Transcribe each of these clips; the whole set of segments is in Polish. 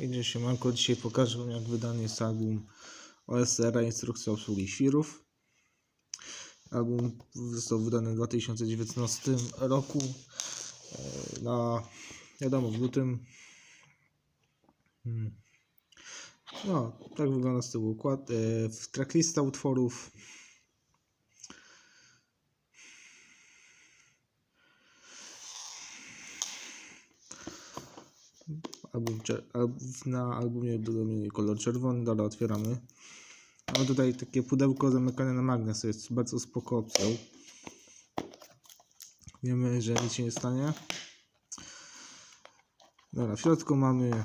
Idzie się manko, dzisiaj pokażę wam jak wydany jest album OSR Instrukcja obsługi świrów. Album został wydany w 2019 roku. e, Na, wiadomo, w lutym. Hmm. No, tak wygląda z tyłu układ. e, W tracklista utworów. Album, na albumie dominuje kolor czerwony, dalej otwieramy. Mamy tutaj takie pudełko zamykane na magnes, jest bardzo spoko opcją. Wiemy, że nic się nie stanie. Dobra, w środku mamy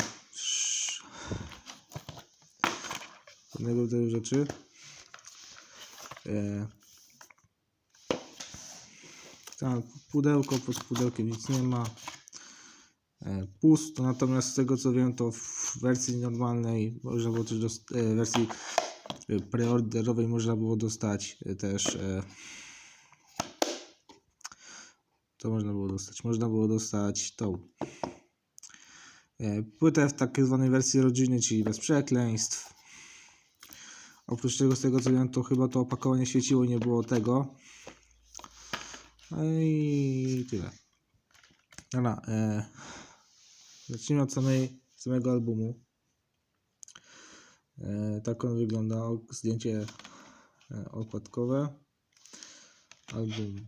pewnego rodzaju rzeczy. E, tam pudełko, pod pudełkiem nic nie ma. E, pusto, natomiast z tego co wiem to w wersji normalnej można było też dost- e, wersji e, preorderowej można było dostać też to można było dostać, można było dostać tą płytę w tak zwanej wersji rodzinnej, czyli bez przekleństw. Oprócz tego z tego co wiem to chyba to opakowanie świeciło nie było tego. No i tyle. Dobra, e, Zacznijmy od samej, samego albumu. E, tak on wygląda. Zdjęcie e, okładkowe. Album.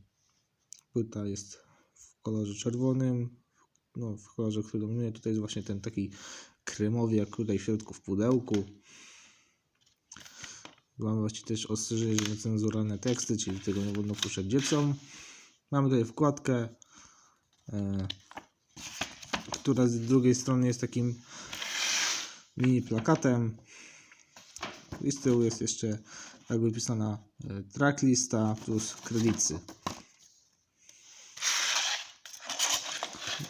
Płyta jest w kolorze czerwonym. No, w kolorze, który dominuje. Tutaj jest właśnie ten taki kremowy, jak tutaj w środku w pudełku. Mamy właśnie też ostrzeżenie, że niecenzuralne teksty, czyli tego nie wolno puszczać dzieciom. Mamy tutaj wkładkę. E, która z drugiej strony jest takim mini plakatem. I z tyłu jest jeszcze jak wypisana e, tracklista plus kredycy.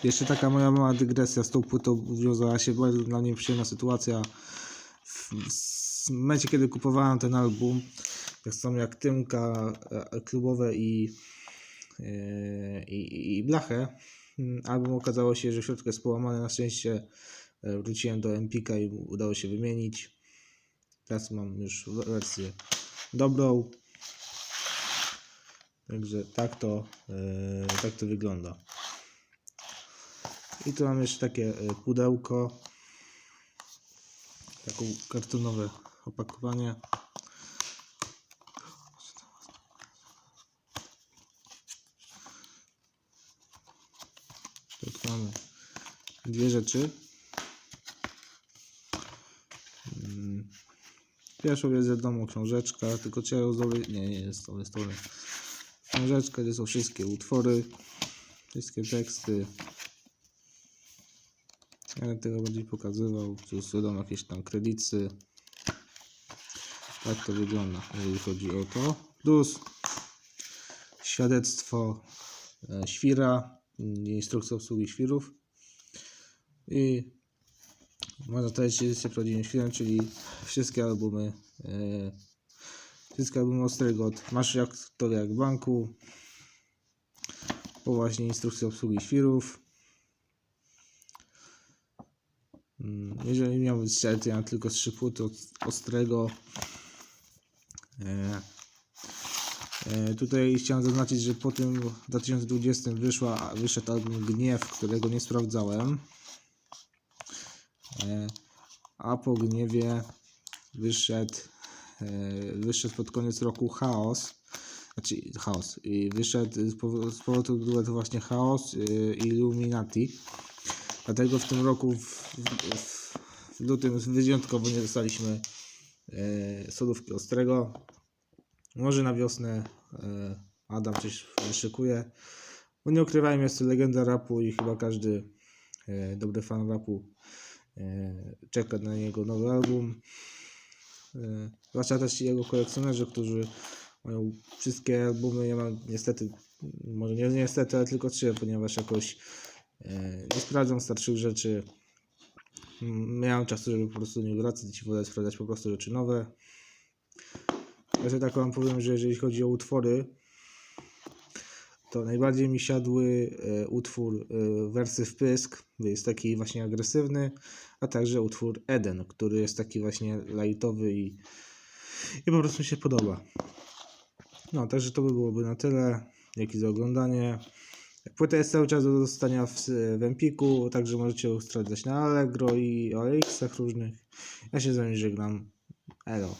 Jeszcze taka moja mała dygresja z tą płytą wiązała się bardzo dla mnie przyjemna sytuacja. W, momencie kiedy kupowałem ten album, tak samo jak Tymka e, klubowe i, e, i, i blachę, Album okazało się, że w środku jest połamane. Na szczęście e, wróciłem do Empika i udało się wymienić. Teraz mam już wersję dobrą. Także tak to, e, tak to wygląda. I tu mam jeszcze takie e, pudełko. Taką kartonowe opakowanie. Mamy dwie rzeczy. Mm. Pierwszą jest wiadomo książeczka, tylko trzeba ją zdobyć. Nie, nie jest to, jest to. Książeczka, gdzie są wszystkie utwory, wszystkie teksty. Ja tego bardziej pokazywał. Tu wiadomo jakieś tam kredyty. Tak to wygląda, jeżeli chodzi o to. Plus świadectwo e, świra, instrukcja obsługi świrów. I można też się prawdziwym świrem, czyli wszystkie albumy e, wszystkie albumy Ostrygot masz jak to jak banku po właśnie instrukcji obsługi świrów. Mm, jeżeli miałbym strzelać, to ja mam tylko trzy płyty od Ostrego. E, Tutaj chciałem zaznaczyć, że po tym w 2020 wyszła, wyszedł album Gniew, którego nie sprawdzałem. E, A po Gniewie wyszedł, e, wyszedł pod koniec roku Chaos. Znaczy Chaos. I wyszedł z powodu duetu właśnie Chaos e, i Illuminati. Dlatego w tym roku w, w, w lutym wyjątkowo nie dostaliśmy e, solówki Ostrego. Może na wiosnę e, Adam coś wyszykuje. Bo nie ukrywajmy, jest to legenda rapu i chyba każdy e, dobry fan rapu e, czeka na jego nowy album. E, zwłaszcza też jego kolekcjonerzy, którzy mają wszystkie albumy. Ja mam niestety, może nie niestety, ale tylko trzy, ponieważ jakoś e, nie sprawdzam starszych rzeczy. Miałem czasu, żeby po prostu nie wracać i wolę sprawdzać po prostu rzeczy nowe. Ja sobie tak wam powiem, że jeżeli chodzi o utwory, to najbardziej mi siadły e, utwór e, Wersy w pysk, jest taki właśnie agresywny, a także utwór Eden, który jest taki właśnie lightowy i, i po prostu mi się podoba. No, także to by byłoby na tyle. Dzięki za oglądanie. Płyta jest cały czas do dostania w, w Empiku, także możecie ją sprawdzać na Allegro i OLX-ach różnych. Ja się z wami żegnam. Elo.